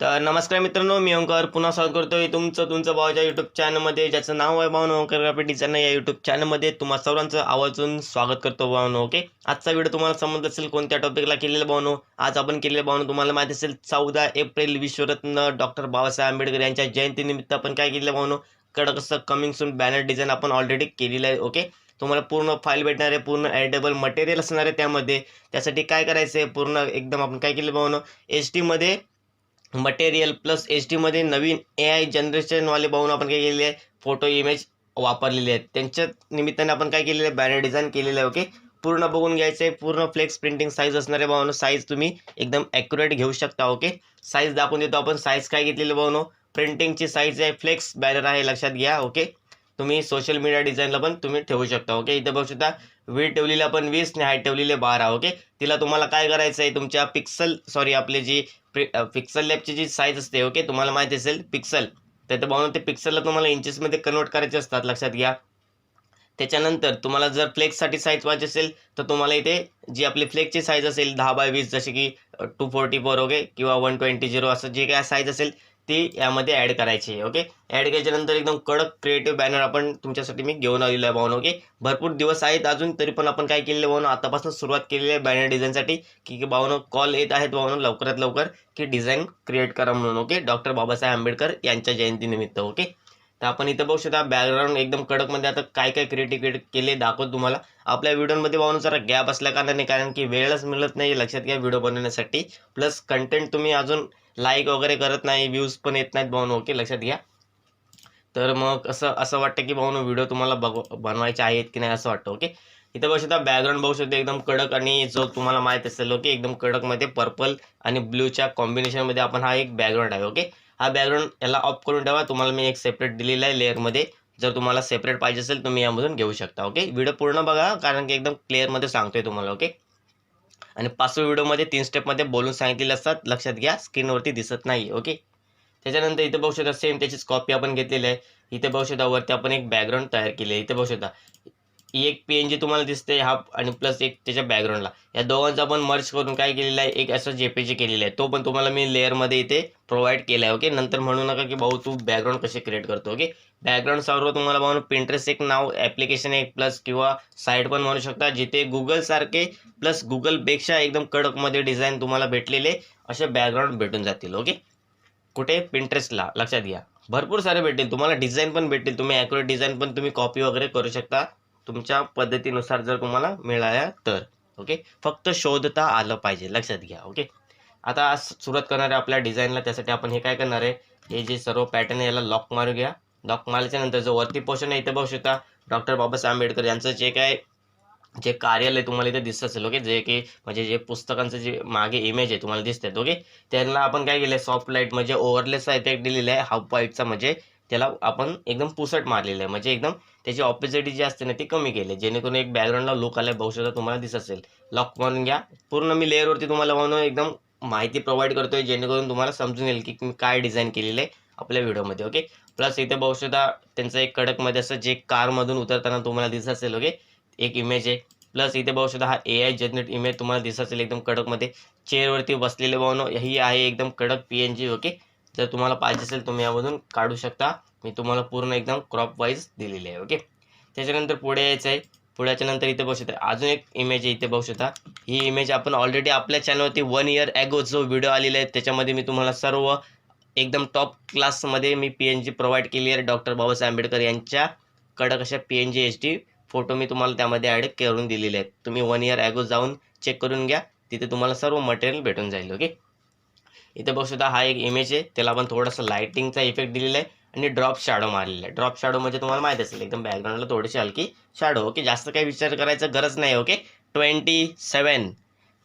तर नमस्कार मित्रांनो मी ओंकार पुन्हा स्वागत करतोय तुमचं तुमचं भावाच्या यूट्यूब चॅनलमध्ये ज्याचं नाव आहे भावनो ओंकार ग्राफिक या यूट्यूब चॅनलमध्ये तुम्हा सर्वांचं आवर्जून स्वागत करतो भावनो ओके? आजचा व्हिडिओ तुम्हाला समजत असेल कोणत्या टॉपिकला केलेलं भावनो आज आपण केलेलं भावनो तुम्हाला माहिती असेल चौदा एप्रिल विश्वरत्न डॉक्टर बाबासाहेब आंबेडकर यांच्या जयंतीनिमित्त आपण काय केलेलं भावनो कडक असं कमिंग सून बॅनर डिझाईन आपण ऑलरेडी केलेलं आहे ओके? तुम्हाला पूर्ण फाईल भेटणार आहे पूर्ण ॲडेबल मटेरियल असणार आहे त्यामध्ये. त्यासाठी काय करायचं आहे पूर्ण एकदम आपण काय केलं भावनो एच टीमध्ये मटेरियल प्लस एच डीमध्ये नवीन ए आय जनरेशनवाले बघून आपण काय केलेले आहे? फोटो इमेज वापरलेले आहेत. त्यांच्या निमित्ताने आपण काय केलेलं आहे? बॅनर डिझाईन केलेलं आहे ओके पूर्ण बघून घ्यायचं आहे. पूर्ण फ्लेक्स प्रिंटिंग साईज असणारे भावनो साईज तुम्ही एकदम ॲक्युरेट घेऊ शकता ओके साईज दाखवून देतो आपण. साईज काय घेतलेलं भावनो? प्रिंटिंगची साईज आहे. फ्लेक्स बॅनर आहे. लक्षात घ्या ओके तुम्ही सोशल मीडिया डिझाईनला पण तुम्ही ठेवू शकता ओके इथं बघू शकता वीड ठेवलेली आपण वीस आणि हाईट ठेवलेले बारा ओके तिला तुम्हाला काय करायचं आहे तुमच्या पिक्सल सॉरी आपली जी पिक्सल लॅबची जी साईज असते ओके तुम्हाला माहिती असेल पिक्सल तर ते ते पिक्सलला तुम्हाला इंचेसमध्ये कन्वर्ट करायचे असतात लक्षात घ्या. त्याच्यानंतर तुम्हाला जर फ्लेक्ससाठी साईज पाहिजे असेल तर तुम्हाला इथे जी आपली फ्लेक्सची साईज असेल दहा बाय वीस जसे की टू फोर्टी फोर ओके किंवा वन ट्वेंटी झिरो असं जे काय साईज असेल ती यामध्ये ॲड करायची आहे ओके ॲड केल्याच्यानंतर एकदम कडक क्रिएटिव्ह बॅनर आपण तुमच्यासाठी मी घेऊन आलेलो आहे भावनो ओके भरपूर दिवस आहेत अजून तरी पण आपण काय केलेलं भावनो आतापासून सुरुवात केलेली आहे बॅनर डिझाईनसाठी की की भावनो कॉल येत आहेत भावनो लवकरात लवकर की डिझाईन क्रिएट करा म्हणून ओके डॉक्टर बाबासाहेब आंबेडकर यांच्या जयंतीनिमित्त ओके तर आपण इथं बघू शकता बॅकग्राऊंड एकदम कडकमध्ये आता काय काय क्रिएटिव्ह केले दाखवतो तुम्हाला. आपल्या व्हिडिओमध्ये पाहून जरा गॅप असल्या कारणाने कारण की वेळच मिळत नाही लक्षात घ्या व्हिडिओ बनवण्यासाठी. प्लस कंटेंट तुम्ही अजून लाईक वगैरे करत नाही व्ह्यूज पण येत नाहीत भाऊन. ओके लक्षात घ्या. तर मग असं असं वाटतं की भाऊन व्हिडिओ तुम्हाला बघ बनवायचे आहेत की नाही असं वाटतं ओके इथं बघू शकता बॅकग्राऊंड बघू शकता एकदम कडक आणि जो तुम्हाला माहीत असेल ओके एकदम कडकमध्ये पर्पल आणि ब्ल्यूच्या कॉम्बिनेशनमध्ये आपण हा एक बॅकग्राऊंड आहे ओके हा बॅकग्राऊंड याला ऑफ करून ठेवा. तुम्हाला मी एक सेपरेट दिलेला आहे लेअरमध्ये जर तुम्हाला सेपरेट पाहिजे असेल तुम्ही यामधून घेऊ शकता ओके व्हिडिओ पूर्ण बघा कारण की एकदम क्लिअरमध्ये सांगतोय तुम्हाला ओके आणि पाचव्या व्हिडिओमध्ये तीन स्टेपमध्ये बोलून सांगितलेले असतात लक्षात घ्या स्क्रीनवरती दिसत नाही ओके त्याच्यानंतर इथे बघू शकता सेम त्याचीच कॉपी आपण घेतलेली आहे. इथे बघू शकता वरती आपण एक बॅकग्राऊंड तयार केली आहे. इथे बघू शकता एक पी एन जी तुम्हाला दिसते हा आणि प्लस एक त्याच्या बॅकग्राऊंडला या दोघांचा पण मर्च करून काय केलेला आहे एक असं जेपीजी केलेलं आहे. तो पण तुम्हाला मी लेअरमध्ये इथे प्रोव्हाइड केला आहे ओके नंतर म्हणू नका की भाऊ तू बॅकग्राऊंड कसे क्रिएट करतो ओके बॅकग्राऊंड सर्व तुम्हाला म्हणून पिंटरेस्ट एक नाव ॲप्लिकेशन एक प्लस किंवा साईट पण म्हणू शकता जिथे गुगलसारखे प्लस गुगलपेक्षा एकदम कडकमध्ये डिझाईन तुम्हाला भेटलेले असे बॅकग्राऊंड भेटून जातील ओके कुठे? पिंटरेस्टला लक्षात घ्या. भरपूर सारे भेटतील. तुम्हाला डिझाईन पण भेटतील. तुम्ही ॲक्युरेट डिझाईन पण तुम्ही कॉपी वगैरे करू शकता. तुमच्या पद्धतीनुसार जर तुम्हाला मिळाल्या तर ओके फक्त शोधता आलं पाहिजे लक्षात घ्या ओके आता सुरुवात करणार आहे आपल्या डिझाईनला त्यासाठी आपण हे काय करणार आहे? हे जे सर्व पॅटर्न आहे याला लॉक मारू घ्या. लॉक मारल्याच्या नंतर जो वरती पोर्शन आहे इथे बघू शकता डॉक्टर बाबासाहेब आंबेडकर यांचं जे काय जे कार्यालय तुम्हाला इथे दिसत असेल ओके जे की म्हणजे जे पुस्तकांचं जे मागे इमेज आहे तुम्हाला दिसतात ओके त्यांना आपण काय केलं सॉफ्ट लाइट म्हणजे ओव्हरलेस आहे ते दिलेलं आहे हाफ व्हाईटचा म्हणजे त्याला आपण एकदम पुसट मारलेलं आहे. म्हणजे एकदम त्याची ऑपोजिटी जी असते ना ती कमी केली जेणेकरून एक बॅकग्राऊंडला लुक आलाय बघू शकता तुम्हाला दिसत असेल. लॉक मारून घ्या. पूर्ण मी लेअरवरती तुम्हाला म्हणून एकदम माहिती प्रोव्हाइड करतोय जेणेकरून तुम्हाला समजून येईल की मी काय डिझाईन केलेलं आहे आपल्या व्हिडिओमध्ये ओके प्लस इथे बघू शकता त्यांचं एक कडकमध्ये असं जे कारमधून उतरताना तुम्हाला दिसत असेल ओके एक इमेज आहे. प्लस इथे बघू शकता हा ए आय जनरेट इमेज तुम्हाला दिसत असेल एकदम कडकमध्ये. चेअरवरती बसलेले भावनो ही आहे एकदम कडक पी एन जी ओके जर तुम्हाला पाहिजे असेल तुम्ही यामधून काढू शकता. मी तुम्हाला पूर्ण एकदम क्रॉप वाईज दिलेली आहे ओके त्याच्यानंतर पुढे यायचं आहे. पुढ्याच्या नंतर इथे बघू शकता. अजून एक इमेज आहे इथे बघू शकता. ही इमेज आपण ऑलरेडी आपल्या चॅनलवरती वन इयर ॲगो जो व्हिडिओ आलेला आहे त्याच्यामध्ये मी तुम्हाला सर्व एकदम टॉप क्लासमध्ये मी पी एन जी प्रोव्हाइड केली आहे. डॉक्टर बाबासाहेब आंबेडकर यांच्या कडक अशा P N G H D photo मी तुम्हाला त्यामध्ये ॲड करून दिलेले आहेत. तुम्ही वन इयर ॲगो जाऊन चेक करून घ्या. तिथे तुम्हाला सर्व मटेरियल भेटून जाईल ओके इथे बघू शकता हा एक इमेज आहे. त्याला आपण थोडासा लाइटिंगचा इफेक्ट दिलेला आहे आणि ड्रॉप शॅडो मारलेला आहे. ड्रॉप शॅडो म्हणजे तुम्हाला माहीत असेल एकदम बॅकग्राऊंडला थोडीशी हलकी शॅडो ओके जास्त काही विचार करायचं गरज नाही ओके ट्वेंटी सेवन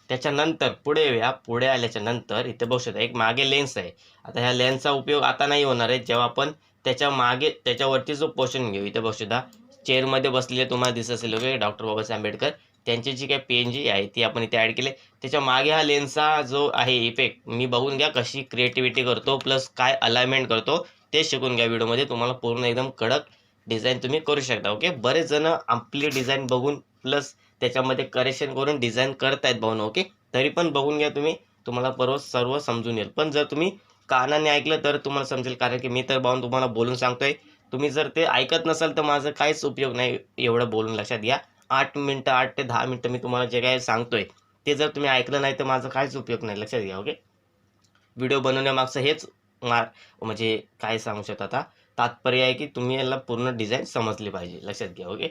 त्याच्यानंतर पुढे येऊया. पुढे आल्याच्यानंतर इथे बघू शकता एक मागे लेन्स आहे. आता ह्या लेन्सचा उपयोग आता नाही होणार आहे. जेव्हा आपण त्याच्यामागे त्याच्यावरती जो पोर्शन घेऊ इथे बघू शकता चेअरमध्ये बसलेले तुम्हाला दिसत असेल ओके डॉक्टर बाबासाहेब आंबेडकर. त्यांची जी काही पेन जी आहे ती आपण इथे ॲड केली. त्याच्यामागे हा लेन्सचा जो आहे इफेक्ट मी बघून घ्या कशी क्रिएटिव्हिटी करतो प्लस काय अलाइनमेंट करतो ते शिकून घ्या व्हिडिओमध्ये. तुम्हाला पूर्ण एकदम कडक डिझाईन तुम्ही करू शकता ओके बरेच जण आपली डिझाईन बघून प्लस त्याच्यामध्ये करेक्शन करून डिझाईन करतायत भाऊन ओके तरी पण बघून घ्या तुम्ही. तुम्हाला परवा सर्व समजून येईल. पण जर तुम्ही कानाने ऐकलं तर तुम्हाला समजेल कारण की मी तर भाऊन तुम्हाला बोलून सांगतोय. तुम्ही जर ते ऐकत नसाल तर माझं काहीच उपयोग नाही एवढं बोलून लक्षात घ्या. आठ मिनटं आठ ते दहा मिनटं मी तुम्हाला जे काय सांगतोय ते जर तुम्ही ऐकलं नाही तर माझा काहीच उपयोग नाही. लक्षात घ्या ओके? व्हिडिओ बनवण्यामागचं हेच मार म्हणजे काय सांगू शकता आता? तात्पर्य आहे की तुम्ही याला पूर्ण डिझाईन समजली पाहिजे. लक्षात घ्या ओके?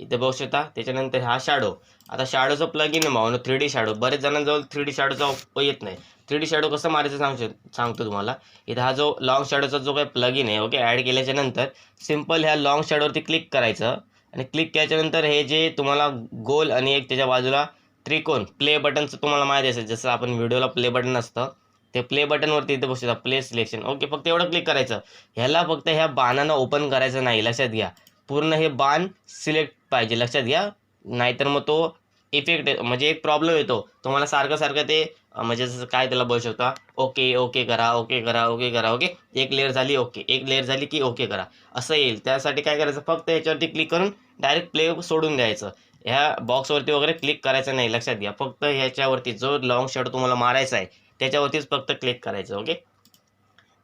इथे बघू शकता त्याच्यानंतर हा शॅडो आता शॅडोचं प्लग इन भावनो थ्री डी शॅडो बरेच जणांजवळ थ्री डी शॅडोचा येत नाही. थ्री डी शॅडो कसं मारायचं सांग सांगतो तुम्हाला. इथं हा जो लाँग शॅडोचा जो काही प्लग इन आहे ओके ॲड केल्याच्यानंतर सिंपल ह्या लाँग शॅडोवरती क्लिक करायचं. आणि क्लिक केल्याच्यानंतर हे जे तुम्हाला गोल आणि एक त्याच्या बाजूला त्रिकोण प्ले बटनचं तुम्हाला माहिती असेल. जसं आपण व्हिडिओला प्ले बटन असतं ते प्ले बटनवरती इथे बसू प्ले सिलेक्शन ओके फक्त एवढं क्लिक करायचं. ह्याला फक्त ह्या बाणानं ओपन करायचं नाही. लक्षात घ्या. पूर्ण हे बाण सिलेक्ट पाहिजे. लक्षात घ्या. नाहीतर मग तो इफेक्ट म्हणजे एक प्रॉब्लेम येतो. तुम्हाला सारखं सारखं ते म्हणजे जसं काय त्याला बोलू शकता ओके ओके करा ओके करा ओके करा ओके एक लेअर झाली ओके एक लेअर झाली की ओके करा. असं येईल. त्यासाठी काय करायचं? फक्त याच्यावरती क्लिक करून डायरेक्ट प्ले सोडून द्यायचं. ह्या बॉक्सवरती वगैरे क्लिक करायचं नाही. लक्षात घ्या. फक्त ह्याच्यावरती जो लॉंग शर्ट तुम्हाला मारायचा आहे त्याच्यावरतीच फक्त क्लिक करायचं ओके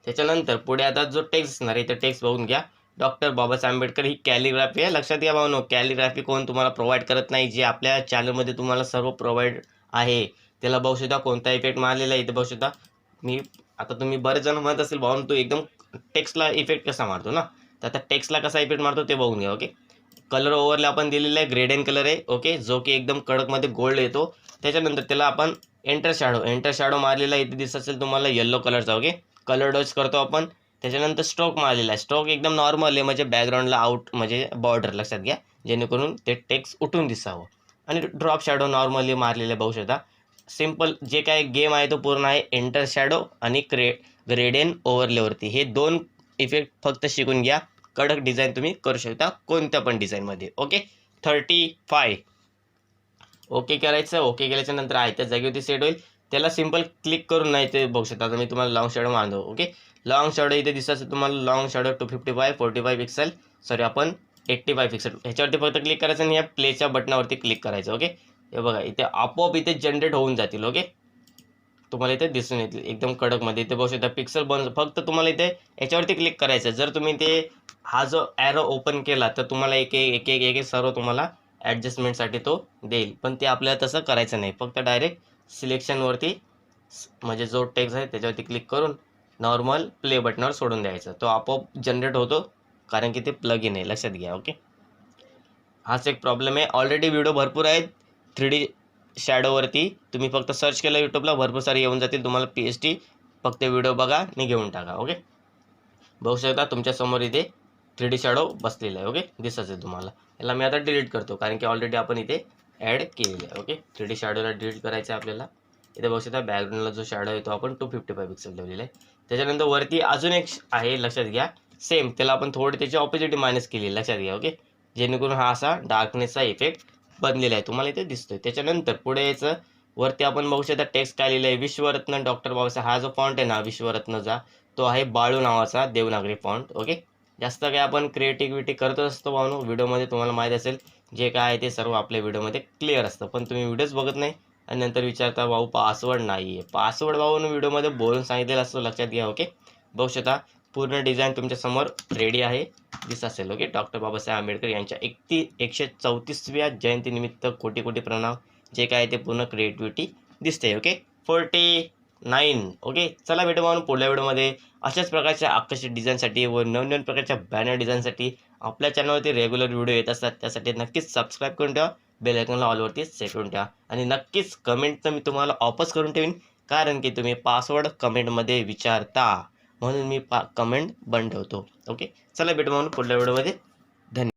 त्याच्यानंतर पुढे आता जो टेक्स्ट असणार आहे ते टेक्स्ट बघून घ्या. डॉक्टर बाबासाहेब आंबेडकर ही कॅलिग्राफी आहे. लक्षात घ्या भावनो कॅलिग्राफी कोण तुम्हाला प्रोव्हाइड करत नाही जे आपल्या चॅनलमध्ये तुम्हाला सर्व प्रोव्हाइड आहे. त्याला बघू कोणता इफेक्ट मारलेला आहे. इथे बहुशुद्धा मी आता तुम्ही बरेच जण म्हणत असेल भाऊन तू एकदम टेक्स्टला इफेक्ट कसा मारतो ना? तर आता टेक्स्टला कसा इफेक्ट मारतो ते बघून घ्या ओके कलर ओव्हरला आपण दिलेला आहे ग्रेडेन कलर आहे ओके जो की एकदम कडकमध्ये गोल्ड येतो. त्याच्यानंतर त्याला आपण एंटर शॅडो एंटर शॅडो मारलेला इथे दिसत असेल तुम्हाला येल्लो कलरचा ओके कलर डच करतो आपण. त्याच्यानंतर स्ट्रोक मारलेला आहे. स्ट्रोक एकदम नॉर्मल आहे. म्हणजे बॅकग्राऊंडला आउट म्हणजे बॉर्डर लक्षात घ्या. जेणेकरून ते टेक्स्ट उठून दिसावं. आणि ड्रॉप शॅडो नॉर्मली मारलेले बघू शकता. सिंपल जे काय गेम आहे तो पूर्ण आहे. एंटर शॅडो आणि क्रे ग्रेडेन ओव्हरलेवरती हे दोन इफेक्ट फक्त शिकून घ्या. कडक डिझाईन तुम्ही करू शकता कोणत्या पण डिझाईनमध्ये ओके थर्टी फाय ओके करायचं. ओके केल्याच्यानंतर आहे त्या जागेवरती सेट होईल. त्याला सिंपल क्लिक करून नाही ते बघू शकता. मी तुम्हाला लॉंग शॅडो मारतो ओके लॉंग शॅडो इथे दिसत असेल तुम्हाला long shadow two fifty five forty five pixel sorry आपण एट्टी फाय पिक्सल ह्याच्यावरती फक्त क्लिक करायचं आणि या प्लेच्या बटनावरती क्लिक करायचं ओके हे बघा इथे आपोआप इथे जनरेट होऊन जातील ओके तुम्हाला इथे दिसून येतील एकदम कडकमध्ये. इथे बघू शकता पिक्सल बन फक्त तुम्हाला इथे याच्यावरती क्लिक करायचं जर तुम्ही ते हा जो ॲरो ओपन केला तर तुम्हाला एक एक एक एक एक एक सर्व तुम्हाला ॲडजस्टमेंटसाठी तो देईल. पण ते आपल्याला तसं करायचं नाही. फक्त डायरेक्ट सिलेक्शनवरती म्हणजे जो टेक्स्ट आहे त्याच्यावरती क्लिक करून नॉर्मल प्ले बटनावर सोडून द्यायचं. तो आपोआप जनरेट होतो कारण की ते प्लग इन आहे. लक्षात घ्या ओके हाच एक प्रॉब्लेम आहे. ऑलरेडी व्हिडिओ भरपूर आहेत. थ्री डी शॅडोवरती तुम्ही फक्त सर्च केलं यूट्यूबला भरपूर सारे येऊन जातील. तुम्हाला पी एच टी फक्त व्हिडिओ बघा आणि घेऊन टाका ओके बघू शकता तुमच्यासमोर इथे थ्री डी शॅडो बसलेला आहे ओके दिसत आहे तुम्हाला. याला मी आता डिलीट करतो कारण की ऑलरेडी आपण इथे ॲड केलेलं आहे ओके थ्री डी शॅडोला डिलीट करायचं आहे आपल्याला. इथे बघू शकता बॅकग्राऊंडला जो शॅडो आहे तो आपण टू फिफ्टी फाय पिक्सल ठेवलेला आहे. त्याच्यानंतर वरती अजून एक आहे लक्षात घ्या. सेम त्याला आपण थोडी त्याची ऑपोजिटी मायनस केली लक्षात घ्या ओके जेणेकरून हा असा डार्कनेसचा इफेक्ट बनलेला आहे. तुम्हाला इथे दिसतोय. त्याच्यानंतर पुढे यायचं वरती आपण बघू शकता टेक्स्ट काय लिहिलं आहे विश्वरत्न डॉक्टर बाबासाहेब हा जो फॉन्ट आहे ना विश्वरत्नचा तो आहे बाळू नावाचा देवनागरी फॉन्ट ओके जास्त काय आपण क्रिएटिव्हिटी करतच असतो भावनो व्हिडिओमध्ये तुम्हाला माहीत असेल जे काय आहे ते सर्व आपल्या व्हिडिओमध्ये क्लिअर असतं. पण तुम्ही व्हिडिओज बघत नाही आणि नंतर विचारता भाऊ पासवर्ड नाही आहे पासवर्ड भाऊन व्हिडिओमध्ये बोलून सांगितलेलं असतो लक्षात घ्या ओके बघू शकता पूर्ण डिझाईन तुमच्यासमोर रेडी आहे दिस असेल ओके डॉक्टर बाबासाहेब आंबेडकर यांच्या एकती एकशे चौतीसव्या जयंतीनिमित्त कोटी कोटी प्रणाम. जे काय आहे ते पूर्ण क्रिएटिव्हिटी दिसते ओके फोर्टी नाईन. ओके? चला भेटू म्हणून पुढल्या व्हिडिओमध्ये. अशाच प्रकारच्या आकर्षित डिझाईनसाठी व नवनवीन प्रकारच्या बॅनर डिझाईनसाठी आपल्या चॅनलवरती रेग्युलर व्हिडिओ येत असतात. त्यासाठी नक्कीच सबस्क्राईब करून ठेवा. बेल आयकॉनला ऑलवरती सेट करून ठेवा. आणि नक्कीच कमेंट तर मी तुम्हाला ऑफच करून ठेवीन. कारण की तुम्ही पासवर्ड कमेंटमध्ये विचारता. म्हणून मी पा कमेंट बंद ठेवतो ओके? चला भेटू म्हणून पुढल्या व्हिडिओमध्ये.